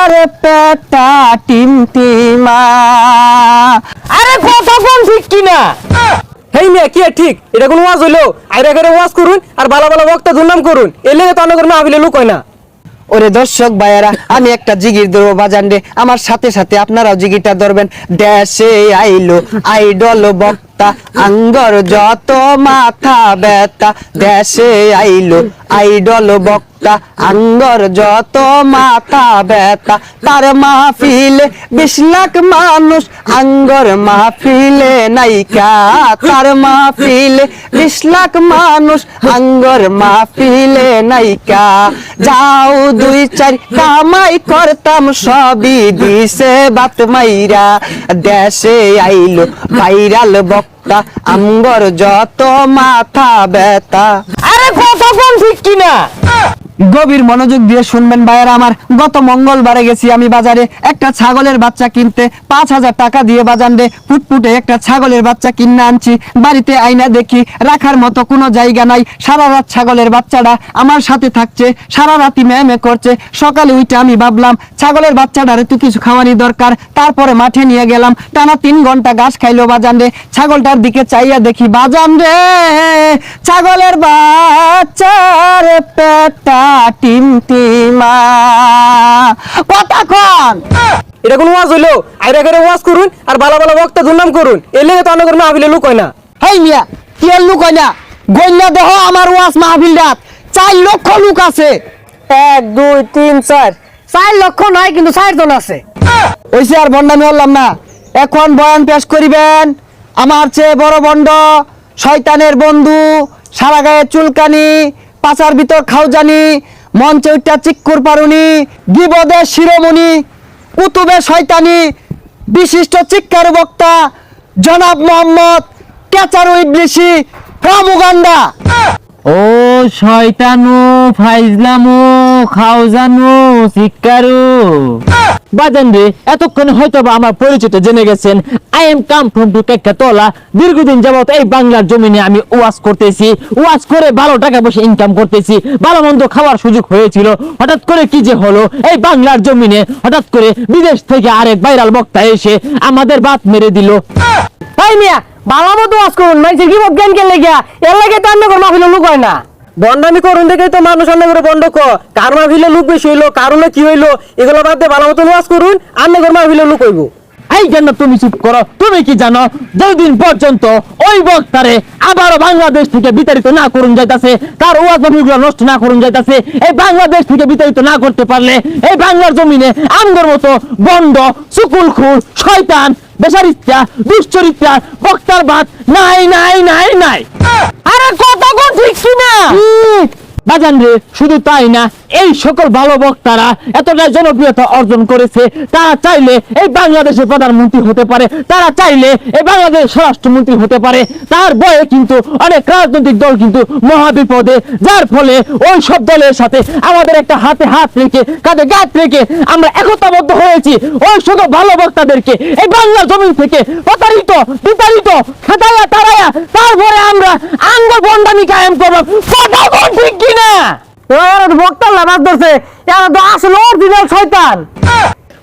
আরে পেটা টিমটিমা আরে ঠিক কিনা হেই মিয়া কি ঠিক? এটা কোনো ওয়াজ হইল? আইরা করে ওয়াজ করুন আর ভালো ভালো বক্তা দুর্নাম করুন। এলে তো অনেক মাহফিলে লুক হয় না। ওরে দর্শক ভাইয়েরা আমি একটা জিগির ধরবো বাজান রে আমার সাথে সাথে আপনারাও জিগিরটা ধরবেন। দেশে আইলো আইডল বক্তা আঙ্গর যত মাথা ব্যথা, দেশে আইলো আইডল বক্তা, আঙ্গর যত মাথা ব্যথা, তার মাহফিলে বিশ লাখ মানুষ, আঙ্গর মাহফিলে নাইকা তার মাহফিলে বিশ লাখ মানুষ, আঙ্গর মাহফিলে নাইকা যাও দুই চার, কামাই করতাম সবই দিছে বাত মাইরা। দেশে আইলো ভাইরাল বক্তা আঙ্গর যত মাথা ব্যথা। আরে কথা কোন ঠিক কিনা? গভীর মনোযোগ দিয়ে শুনবেন, ভাইয়েরা, আমার গত মঙ্গলবারে গেছি আমি বাজারে। একটা ছাগলের বাচ্চা কিনতে পাঁচ হাজার টাকা দিয়ে বাজান রে। ফুটফুটে একটা ছাগলের বাচ্চা কিনে আনছি। বাড়িতে আইনা দেখি, রাখার মতো কোনো জায়গা নাই। সারা রাত ছাগলের বাচ্চাটা আমার সাথে থাকছে, সারা রাতি ম্যামে করছে। সকালে উঠে আমি ভাবলাম, ছাগলের বাচ্চাটারে তো কিছু খাওয়ানি দরকার। তারপরে মাঠে নিয়ে গেলাম। টানা তিন ঘণ্টা ঘাস খাইলো বাজান রে। ছাগলটার দিকে চাইয়া দেখি, বাজান রে, ছাগলের বাচ্চার পেটা টিমটিমা কতক্ষণ এটা কোনো ওয়াজ হইল? আইরা করে ওয়াজ করুন আর ভালো ভালো বক্তা দুর্নাম করুন। তো মাহফিলে লুক হয় না। হেই মিয়া কি আর লুক হয় না? গন্যা দেহ আমার ওয়াস মাহফিল রাত। চার লক্ষ লোক আছে। এক দুই তিন চার। চার লক্ষ নয় কিন্তু চারজন আছে। ওইসে আর বন্ডামি হলাম না। এখন বয়ান পেশ করিবেন। আমার চেয়ে বড় বন্ড শয়তানের বন্ধু সারা গায়ে চুলকানি পাচার ভিতর খাওজানি মঞ্চে উঠা চিক্কুর পারুনি বিপদের শিরোমণি, কুতুবে শয়তানি, বিশিষ্ট চিক্কার বক্তা, জনাব মোহাম্মদ কেচারু ইবলিশি প্রামুগান্ডা ও শয়তানু ফাইজলামু খাওজানু শিকারু বাজান রে এতক্ষণ হয়তো বা আমার পরিচিত জেনে গেছেন I am come from to Kekatala দীর্ঘদিন যাবত এই বাংলার জমিনে আমি ওয়াজ করতেছি ওয়াজ করে ভালো টাকা পয়সা ইনকাম করতেছি ভালো মন্দ খাওয়ার সুযোগ হয়েছিল। হঠাৎ করে কি যে হলো এই বাংলার জমিনে হঠাৎ করে বিদেশ থেকে আরেক ভাইরাল বক্তা এসে আমাদের বাত মেরে দিল। তাই মিয়া মতো ওয়াজ করুন মাইসের কি জ্ঞান এর লাগে তো লুক হয় না। বন্ডামি করুন দেখেই তো মানুষ অনেক করে বন্ড ক কার লুক বেশি হইল কারণে কি হইল এগুলো বাদ দিয়ে ভালো মতো ওয়াজ করুন লুক হইবো। এই জন্য তুমি চুপ করো। তুমি কি জানো যতদিন পর্যন্ত ওই বক্তারে আবারও বাংলাদেশ থেকে বিতাড়িত না করুন যাইতাছে তার ওয়াজ মাহফিলগুলো নষ্ট না করুন যাইতাছে এই বাংলাদেশ থেকে বিতাড়িত না করতে পারলে এই বাংলার জমিনে আমগর মতো বন্ড সুকুল খুর শয়তান বেসারিত্যা দুশ্চরিত্যা বক্তার বাদ নাই নাই নাই নাই। আরে কত কোন ঠিক হুম, বাজান রে, শুধু তাই না, এই সকল ভালো বক্তারা জনপ্রিয়তা অর্জন করেছে, তারা চাইলে এই বাংলাদেশের প্রধানমন্ত্রী হতে পারে, তারা চাইলে এই বাংলাদেশের স্বরাষ্ট্রমন্ত্রী হতে পারে। তার বয়ে কিন্তু অনেক রাজনৈতিক দল কিন্তু মহাবিপদে, যার ফলে ওই সব দলের সাথে আমাদের একটা হাতে হাত রেখে, কাঁধে গাত রেখে আমরা একতাবদ্ধ হয়েছি। ওই সকল ভালো বক্তাদেরকে এই বাংলা জমিন থেকে প্রতারিত, বিতাড়িত তারপরে আমরা আঙ্গ বন্ডামি কায়েম করব। বক্তার লাভ ধরছে। এরা তো আসলে অরিজিনাল শয়তান।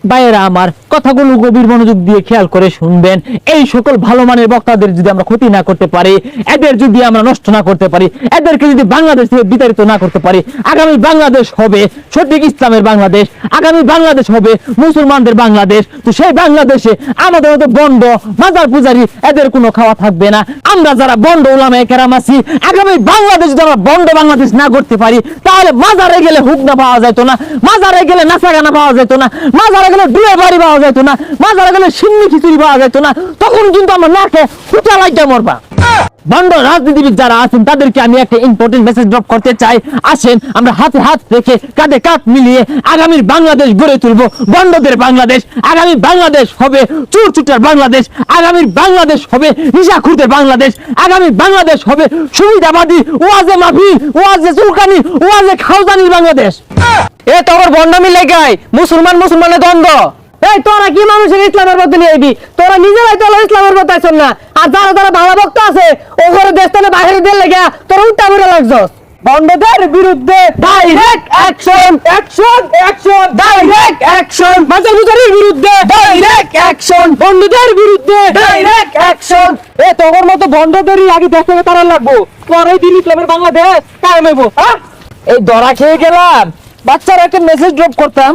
ভাইয়েরা আমার কথাগুলো গভীর মনোযোগ দিয়ে খেয়াল করে শুনবেন। এই সকল ভালো মানের বক্তাদের যদি আমরা ক্ষতি না করতে পারি, এদের যদি আমরা নষ্ট না করতে পারি, এদেরকে যদি বাংলাদেশ থেকে বিতাড়িত না করতে পারি, আগামী বাংলাদেশ হবে সঠিক ইসলামের বাংলাদেশ, আগামী বাংলাদেশ হবে মুসলমানদের বাংলাদেশ। তো সেই বাংলাদেশে আমাদের মতো বন্ড, মাজার পূজারি, এদের কোনো খাওয়া থাকবে না। আমরা যারা বন্ড ওলামায়ে কেরাম আছি, আগামী বাংলাদেশ যদি আমরা বন্ড বাংলাদেশ না করতে পারি, তাহলে মাজারে গেলে হুক না পাওয়া যেত না, মাজারে গেলে নাচা গানা পাওয়া যেত না, মাজারে গেলে ডুয়ে বাড়ি পাওয়া যেত না মাজারে গেলে সিন্নি খিচুড়ি পাওয়া যেত না, তখন কিন্তু আমরা নাকে খেয়ে হুটা লাইটা মরবা। বন্ড রাজনীতিবিদ যারা আছেন, তাদেরকে আমি একটা ইম্পর্টেন্ট মেসেজ ড্রপ করতে চাই। আসেন, আমরা হাতে হাত রেখে কাঁধে কাঁধ মিলিয়ে আগামীর বাংলাদেশ গড়ে তুলবো। বন্ডদের বাংলাদেশ, আগামী বাংলাদেশ হবে চুর চুটার বাংলাদেশ, আগামীর বাংলাদেশ হবে নিশাখুরদের বাংলাদেশ, আগামী বাংলাদেশ হবে সুবিধাবাদী, ওয়াজে মাফি, ওয়াজে চুলকানি, ওয়াজে খাওজানির বাংলাদেশ। এ তো আবার বন্ডামি লেগাই মুসলমান মুসলমানের দ্বন্দ্ব। তোরা কি মানুষের ইসলামের মধ্যে নিয়ে আইবি? তোরা নিজেরাই তো ইসলামের না। আর যারা যারা ভালো ভক্ত আছে ও করে দেশ বাইরে দিয়ে লেগে উল্টা লাগছস। বন্ধদের বিরুদ্ধে direct action action action direct action বিরুদ্ধে ডাইরেক্ট অ্যাকশন বন্ধদের বিরুদ্ধে ডাইরেক্ট অ্যাকশন এ তোর মতো বন্ধদেরই আগে থেকে তারা লাগবো। পরে দিন ইসলামের বাংলাদেশ কায়েম হইব। হ্যাঁ? এই ধরা খেয়ে গেলাম। বাচ্চারা একটা মেসেজ ড্রপ করতাম।